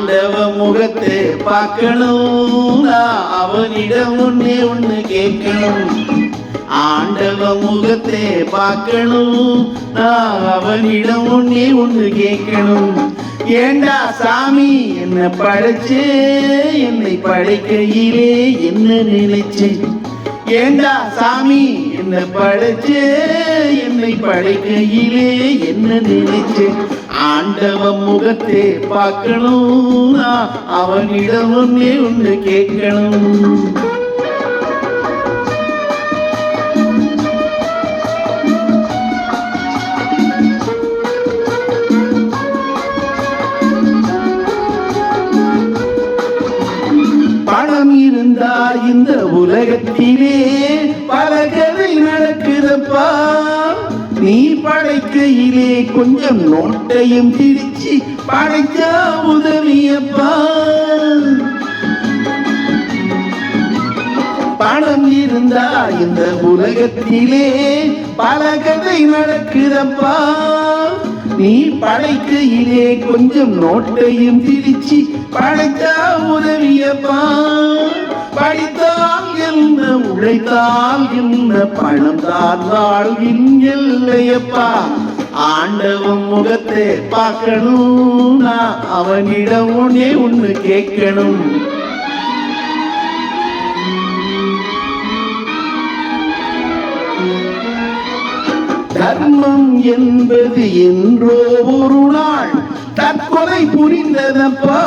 ஆண்டவ முகத்தை பார்க்கணும். நான் அவனிடம் ஒண்ணே ஒண்ணு கேட்கணும். ஆண்டவ முகத்தை பார்க்கணும். நான் அவனிடம் ஒண்ணே ஒண்ணு கேட்கணும். ஏண்டா சாமி என்ன படைச்சே? என்னை படைக்கையிலே என்ன நினைச்சேன் ஏண்டா சாமி என்ன படைச்சே? உன்னை படைக்கையிலே என்ன நினைச்சேன் ஆண்டவன் முகத்தை பார்க்கணும். அவனிடம் ஒன்னே ஒன்று கேட்கணும். பணம் இருந்தா இந்த உலகத்திலே பல கதை நடக்குதப்பா. வாழ்க்கையிலே கொஞ்சம் நோட்டையும் திரிச்சு படைச்சா உதவியப்பா. பணம் இருந்தா இந்த உலகத்திலே பல கதை நடக்குதப்பா. நீ படைக்கையிலே கொஞ்சம் நோட்டையும் திரிச்சு படைத்தா உதவியப்பா. படித்த என்ன உழைத்தால் என்ன பணம் தான் வாழ்வின் எல்லையப்பா. ஆண்டவன் முகத்தை பார்க்கணும் நான் அவனிடம் ஒன்னே ஒன்று கேட்கணும். தர்மம் என்பது என்றோ ஒரு நாள் தற்கொலை புரிந்ததப்பா?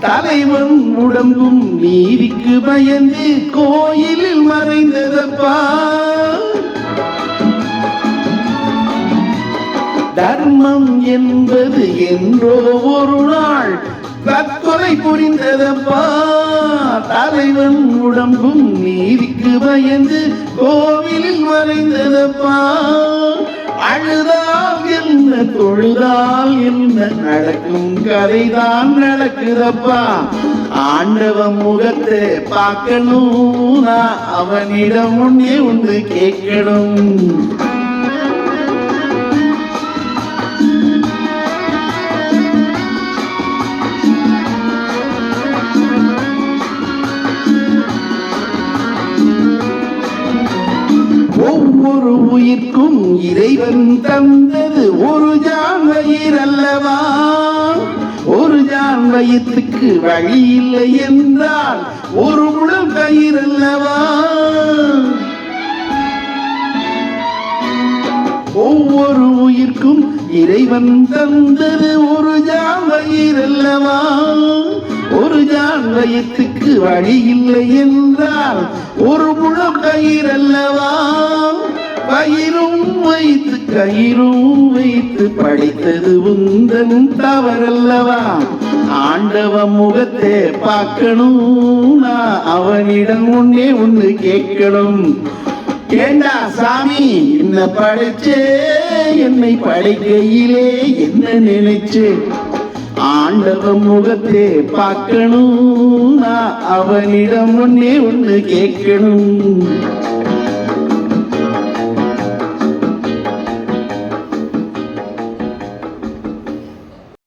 தலைவன் உடம்பும் நீதிக்கு பயந்து கோயிலில் மறைந்ததப்பா? தர்மம் என்பது என்றோ ஒரு நாள் தற்கொலை புரிந்ததப்பா? தலைவன் உடம்பும் நீதிக்கு பயந்து கோவிலில் மறைந்ததப்பா? அழுதால் என்ன தொழுதால் என்ன? நடக்கும் கதைதான் நடக்குதப்பா. ஆண்டவன் முகத்தை பார்க்கணும் அவனிடம் ஒன்னே ஒன்று கேட்கணும். உயிர்க்கும் இறைவன் தந்தது ஒரு ஜான் வயிறு அல்லவா? ஒரு ஜான் வயிற்றுக்கு வழி இல்லை என்றால் ஒரு முழம் கயிறு அல்லவா? ஒவ்வொரு உயிர்க்கும் இறைவன் தந்தது ஒரு ஜான் வயிறு அல்லவா? ஒரு ஜான் வயிற்றுக்கு வழி இல்லை என்றால் ஒரு முழு கயிறு அல்லவா? பயிரும் வைத்து கயிறும் வைத்து படித்தது உந்தன் தவறல்லவா? ஆண்டவ முகத்தை பார்க்கணும். நான் அவனிடம் ஒன்னே ஒன்று கேட்கணும். ஏண்டா சாமி என்ன படைச்சே? என்னை படைக்கையிலே என்ன நினைச்சு? ஆண்டவ முகத்தை பார்க்கணும். நான் அவனிடம் ஒன்னே ஒன்று கேட்கணும்.